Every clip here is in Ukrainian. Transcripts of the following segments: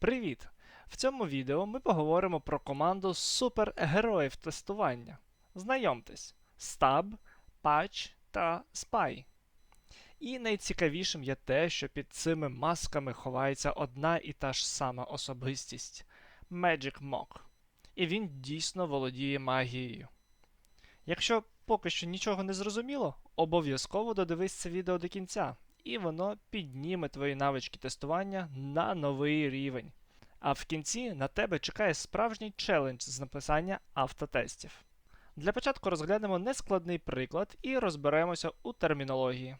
Привіт! В цьому відео ми поговоримо про команду супергероїв тестування. Знайомтесь: Stab, Patch та Spy. І найцікавішим є те, що під цими масками ховається одна і та ж сама особистість Magic Mock. І він дійсно володіє магією. Якщо поки що нічого не зрозуміло, обов'язково додивись це відео до кінця, і воно підніме твої навички тестування на новий рівень. А в кінці на тебе чекає справжній челендж з написання автотестів. Для початку розглянемо нескладний приклад і розберемося у термінології.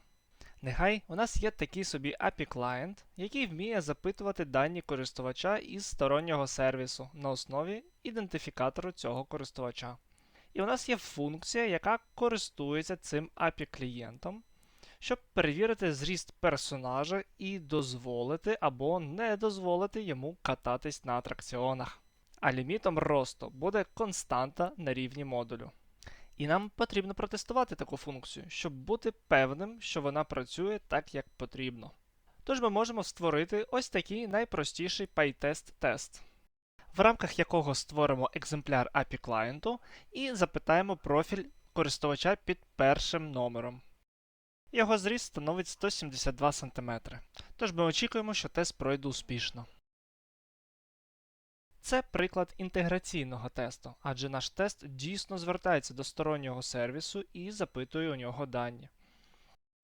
Нехай у нас є такий собі API клієнт, який вміє запитувати дані користувача із стороннього сервісу на основі ідентифікатору цього користувача. І у нас є функція, яка користується цим API клієнтом, щоб перевірити зріст персонажа і дозволити або не дозволити йому кататись на атракціонах. А лімітом росту буде константа на рівні модулю. І нам потрібно протестувати таку функцію, щоб бути певним, що вона працює так, як потрібно. Тож ми можемо створити ось такий найпростіший PyTest-тест, в рамках якого створимо екземпляр API клієнту і запитаємо профіль користувача під першим номером. Його зріст становить 172 см, тож ми очікуємо, що тест пройде успішно. Це приклад інтеграційного тесту, адже наш тест дійсно звертається до стороннього сервісу і запитує у нього дані.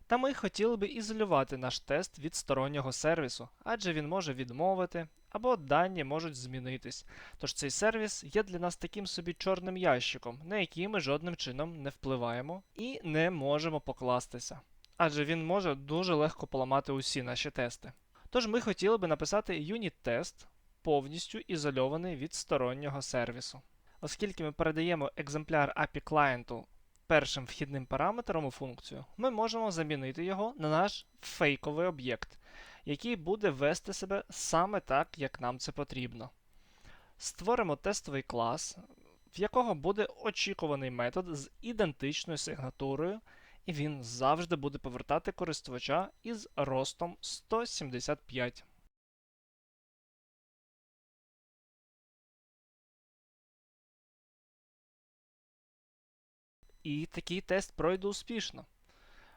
Та ми хотіли би ізолювати наш тест від стороннього сервісу, адже він може відмовити або дані можуть змінитись. Тож цей сервіс є для нас таким собі чорним ящиком, на який ми жодним чином не впливаємо і не можемо покластися. Адже він може дуже легко поламати усі наші тести. Тож ми хотіли би написати юніт-тест, повністю ізольований від стороннього сервісу. Оскільки ми передаємо екземпляр API клієнту першим вхідним параметром у функцію, ми можемо замінити його на наш фейковий об'єкт, який буде вести себе саме так, як нам це потрібно. Створимо тестовий клас, в якого буде очікуваний метод з ідентичною сигнатурою, і він завжди буде повертати користувача із ростом 175. І такий тест пройде успішно.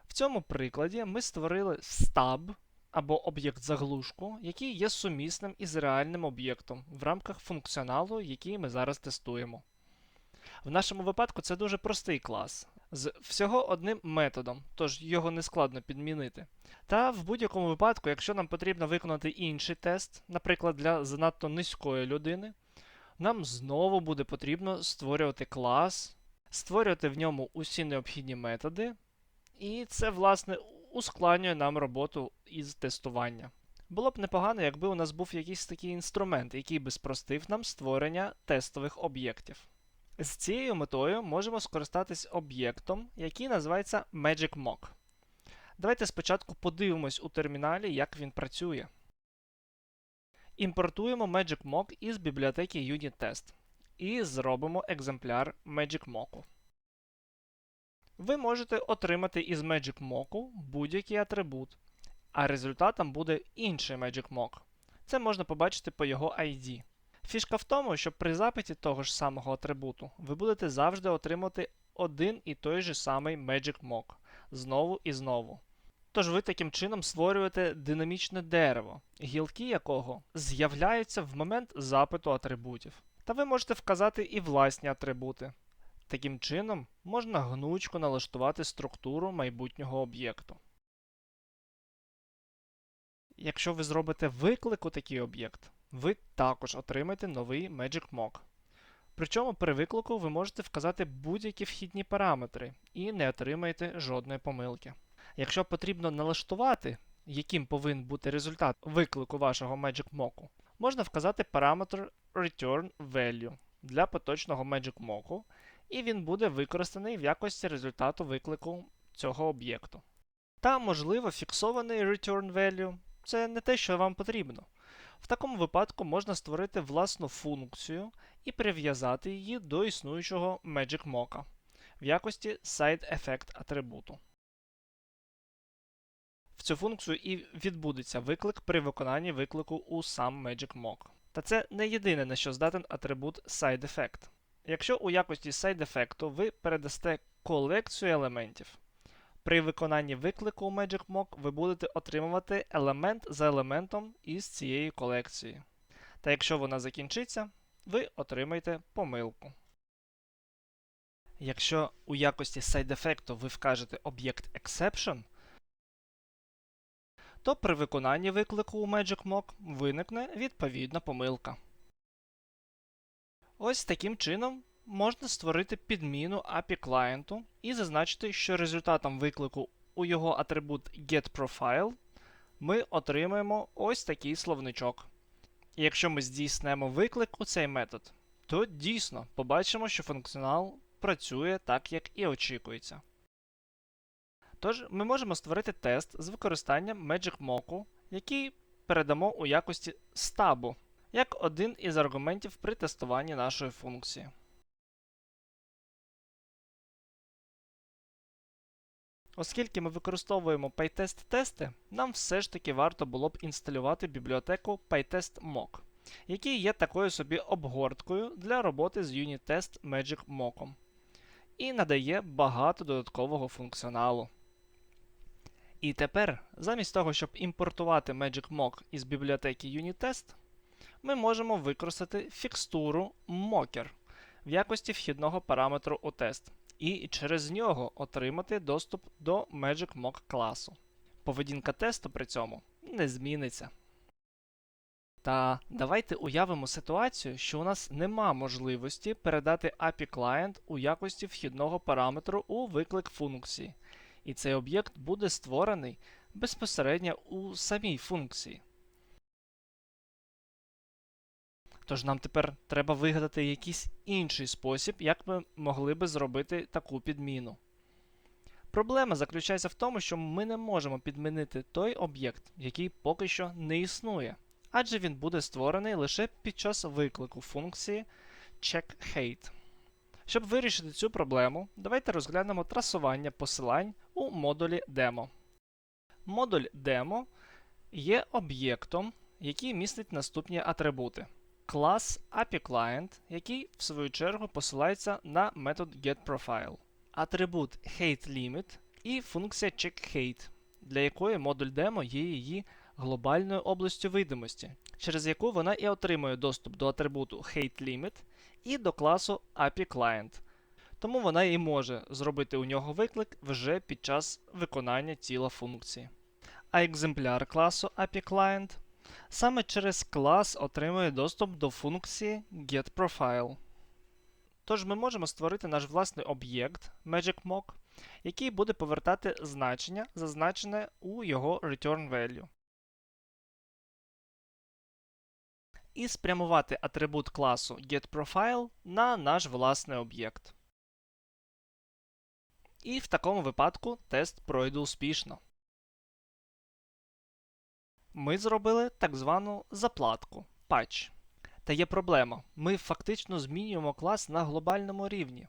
В цьому прикладі ми створили stub або об'єкт заглушку, який є сумісним із реальним об'єктом в рамках функціоналу, який ми зараз тестуємо. В нашому випадку це дуже простий клас з всього одним методом, тож його не складно підмінити. Та в будь-якому випадку, якщо нам потрібно виконати інший тест, наприклад, для занадто низької людини, нам знову буде потрібно створювати клас, створювати в ньому усі необхідні методи, і це, власне, ускладнює нам роботу із тестування. Було б непогано, якби у нас був якийсь такий інструмент, який би спростив нам створення тестових об'єктів. З цією метою можемо скористатись об'єктом, який називається MagicMock. Давайте спочатку подивимось у терміналі, як він працює. Імпортуємо MagicMock із бібліотеки UnitTest і зробимо екземпляр MagicMock. Ви можете отримати із MagicMock будь-який атрибут, а результатом буде інший MagicMock. Це можна побачити по його ID. Фішка в тому, що при запиті того ж самого атрибуту ви будете завжди отримати один і той же самий MagicMock знову і знову. Тож ви таким чином створюєте динамічне дерево, гілки якого з'являються в момент запиту атрибутів. Та ви можете вказати і власні атрибути. Таким чином, можна гнучко налаштувати структуру майбутнього об'єкту. Якщо ви зробите виклик у такий об'єкт, ви також отримаєте новий MagicMock. Причому при виклику ви можете вказати будь-які вхідні параметри і не отримаєте жодної помилки. Якщо потрібно налаштувати, яким повинен бути результат виклику вашого MagicMock, можна вказати параметр Return Value для поточного MagicMock, і він буде використаний в якості результату виклику цього об'єкту. Та, можливо, фіксований Return Value це не те, що вам потрібно. В такому випадку можна створити власну функцію і прив'язати її до існуючого MagicMock в якості Side Effect атрибуту. В цю функцію і відбудеться виклик при виконанні виклику у сам MagicMock. Та це не єдине, на що здатен атрибут SideEffect. Якщо у якості SideEffect ви передасте колекцію елементів, при виконанні виклику у MagicMock ви будете отримувати елемент за елементом із цієї колекції. Та якщо вона закінчиться, ви отримаєте помилку. Якщо у якості SideEffect ви вкажете об'єкт Exception, то при виконанні виклику у MagicMock виникне відповідна помилка. Ось таким чином можна створити підміну API клієнту і зазначити, що результатом виклику у його атрибут getProfile ми отримаємо ось такий словничок. І якщо ми здійснемо виклик у цей метод, то дійсно побачимо, що функціонал працює так, як і очікується. Тож, ми можемо створити тест з використанням MagicMock, який передамо у якості стабу, як один із аргументів при тестуванні нашої функції. Оскільки ми використовуємо PyTest-тести, нам все ж таки варто було б інсталювати бібліотеку PyTest-Mock, який є такою собі обгорткою для роботи з UnitTest Magic Mock і надає багато додаткового функціоналу. І тепер, замість того, щоб імпортувати MagicMock із бібліотеки UniTest, ми можемо використати фікстуру Mocker в якості вхідного параметру у тест, і через нього отримати доступ до MagicMock класу. Поведінка тесту при цьому не зміниться. Та давайте уявимо ситуацію, що у нас нема можливості передати API клієнт у якості вхідного параметру у виклик функції, і цей об'єкт буде створений безпосередньо у самій функції. Тож нам тепер треба вигадати якийсь інший спосіб, як ми могли би зробити таку підміну. Проблема заключається в тому, що ми не можемо підмінити той об'єкт, який поки що не існує, адже він буде створений лише під час виклику функції checkHate. Щоб вирішити цю проблему, давайте розглянемо трасування посилань у модулі Demo. Модуль Demo є об'єктом, який містить наступні атрибути клас API Client, який в свою чергу посилається на метод getProfile, атрибут HateLimit і функція checkHate, для якої модуль demo є її глобальною областю видимості, через яку вона і отримує доступ до атрибуту HateLimit і до класу API Client. Тому вона і може зробити у нього виклик вже під час виконання тіла функції. А екземпляр класу API Client саме через клас отримує доступ до функції getProfile. Тож ми можемо створити наш власний об'єкт MagicMock, який буде повертати значення, зазначене у його return value. І спрямувати атрибут класу getProfile на наш власний об'єкт. І в такому випадку тест пройде успішно ми зробили так звану заплатку патч. Та є проблема. Ми фактично змінюємо клас на глобальному рівні.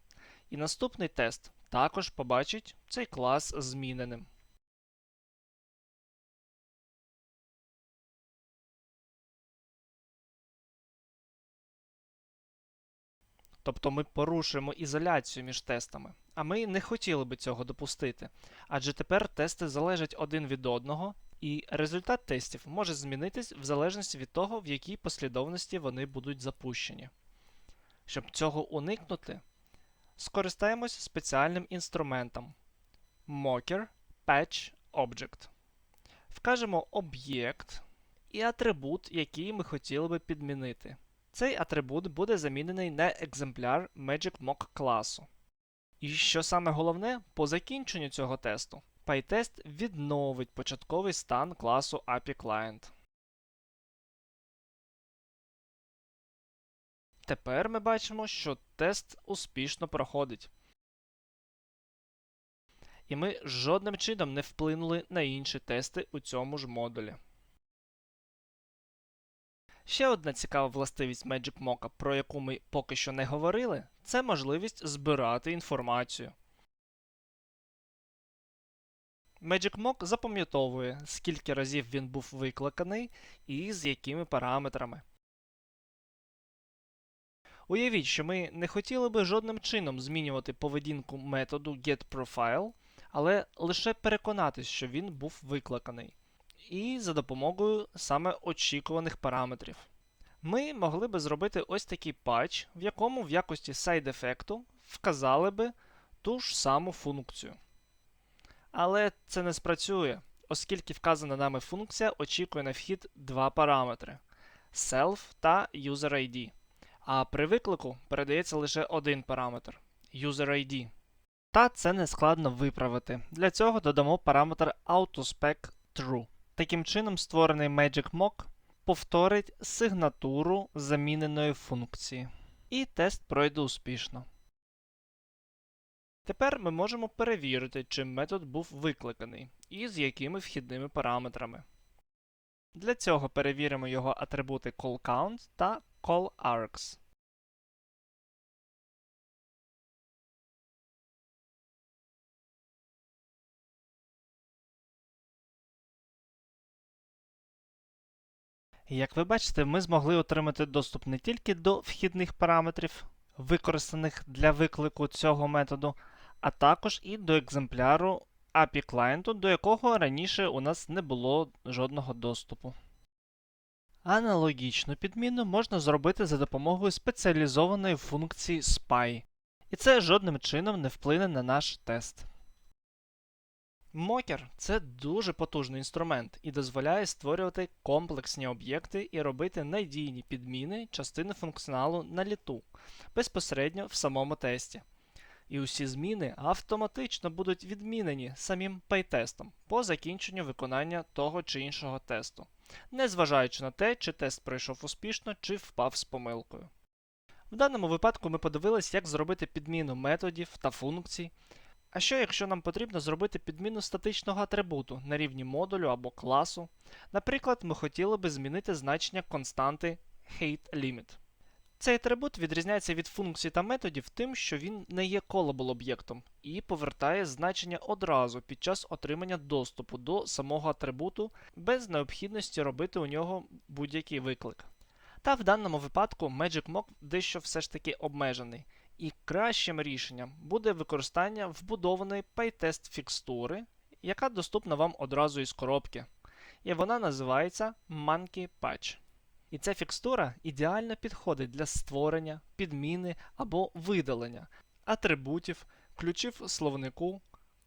І наступний тест також побачить цей клас зміненим. Тобто ми порушуємо ізоляцію між тестами. А ми не хотіли би цього допустити. Адже тепер тести залежать один від одного, і результат тестів може змінитись в залежності від того, в якій послідовності вони будуть запущені. Щоб цього уникнути, скористаємось спеціальним інструментом Mocker Patch Object. Вкажемо об'єкт і атрибут, який ми хотіли би підмінити. Цей атрибут буде замінений на екземпляр MagicMock класу. І що саме головне, по закінченню цього тесту PyTest відновить початковий стан класу API Client. Тепер ми бачимо, що тест успішно проходить. І ми жодним чином не вплинули на інші тести у цьому ж модулі. Ще одна цікава властивість MagicMock, про яку ми поки що не говорили, це можливість збирати інформацію. MagicMock запам'ятовує, скільки разів він був викликаний і з якими параметрами. Уявіть, що ми не хотіли би жодним чином змінювати поведінку методу getProfile, але лише переконатись, що він був викликаний, і за допомогою саме очікуваних параметрів. Ми могли би зробити ось такий патч, в якому в якості сайд-ефекту вказали би ту ж саму функцію. Але це не спрацює, оскільки вказана нами функція очікує на вхід два параметри self та user-ID. А при виклику передається лише один параметр user-ID. Та це не складно виправити. Для цього додамо параметр autospec true. Таким чином, створений MagicMock повторить сигнатуру заміненої функції. І тест пройде успішно. Тепер ми можемо перевірити, чи метод був викликаний і з якими вхідними параметрами. Для цього перевіримо його атрибути callCount та callArgs. Як ви бачите, ми змогли отримати доступ не тільки до вхідних параметрів, використаних для виклику цього методу, а також і до екземпляру API клієнту, до якого раніше у нас не було жодного доступу. Аналогічну підміну можна зробити за допомогою спеціалізованої функції SPY, і це жодним чином не вплине на наш тест. Mocker – це дуже потужний інструмент і дозволяє створювати комплексні об'єкти і робити надійні підміни частини функціоналу на літу безпосередньо в самому тесті. І усі зміни автоматично будуть відмінені самим пейтестом по закінченню виконання того чи іншого тесту, незважаючи на те, чи тест пройшов успішно, чи впав з помилкою. В даному випадку ми подивилися, як зробити підміну методів та функцій. А що, якщо нам потрібно зробити підміну статичного атрибуту на рівні модулю або класу? Наприклад, ми хотіли би змінити значення константи HateLimit. Цей атрибут відрізняється від функцій та методів тим, що він не є callable об'єктом і повертає значення одразу під час отримання доступу до самого атрибуту без необхідності робити у нього будь-який виклик. Та в даному випадку MagicMock дещо все ж таки обмежений. І кращим рішенням буде використання вбудованої PyTest фікстури, яка доступна вам одразу із коробки. І вона називається Monkey Patch. І ця фікстура ідеально підходить для створення, підміни або видалення атрибутів, ключів словнику,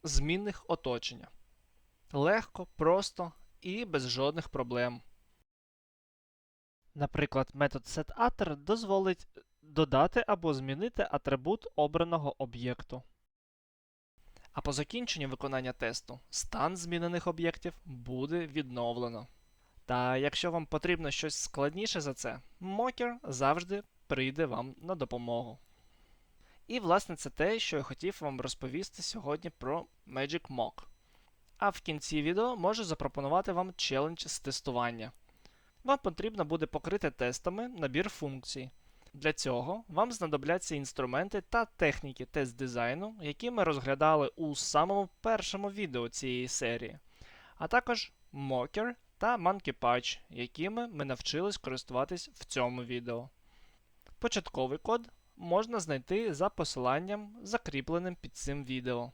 змінних оточення. Легко, просто і без жодних проблем. Наприклад, метод setAtter дозволить додати або змінити атрибут обраного об'єкту. А по закінченню виконання тесту стан змінених об'єктів буде відновлено. Та якщо вам потрібно щось складніше за це, Mocker завжди прийде вам на допомогу. І, власне, це те, що я хотів вам розповісти сьогодні про Magic Mock. А в кінці відео можу запропонувати вам челендж з тестування. Вам потрібно буде покрити тестами набір функцій. Для цього вам знадобляться інструменти та техніки тест дизайну, які ми розглядали у самому першому відео цієї серії, а також Mocker та MonkeyPatch, якими ми навчились користуватись в цьому відео. Початковий код можна знайти за посиланням, закріпленим під цим відео.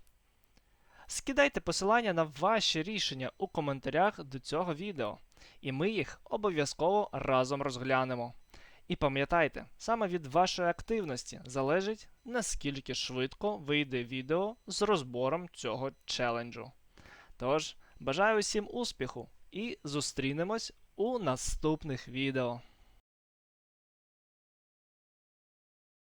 Скидайте посилання на ваші рішення у коментарях до цього відео, і ми їх обов'язково разом розглянемо. І пам'ятайте, саме від вашої активності залежить, наскільки швидко вийде відео з розбором цього челенджу. Тож, бажаю усім успіху і зустрінемось у наступних відео.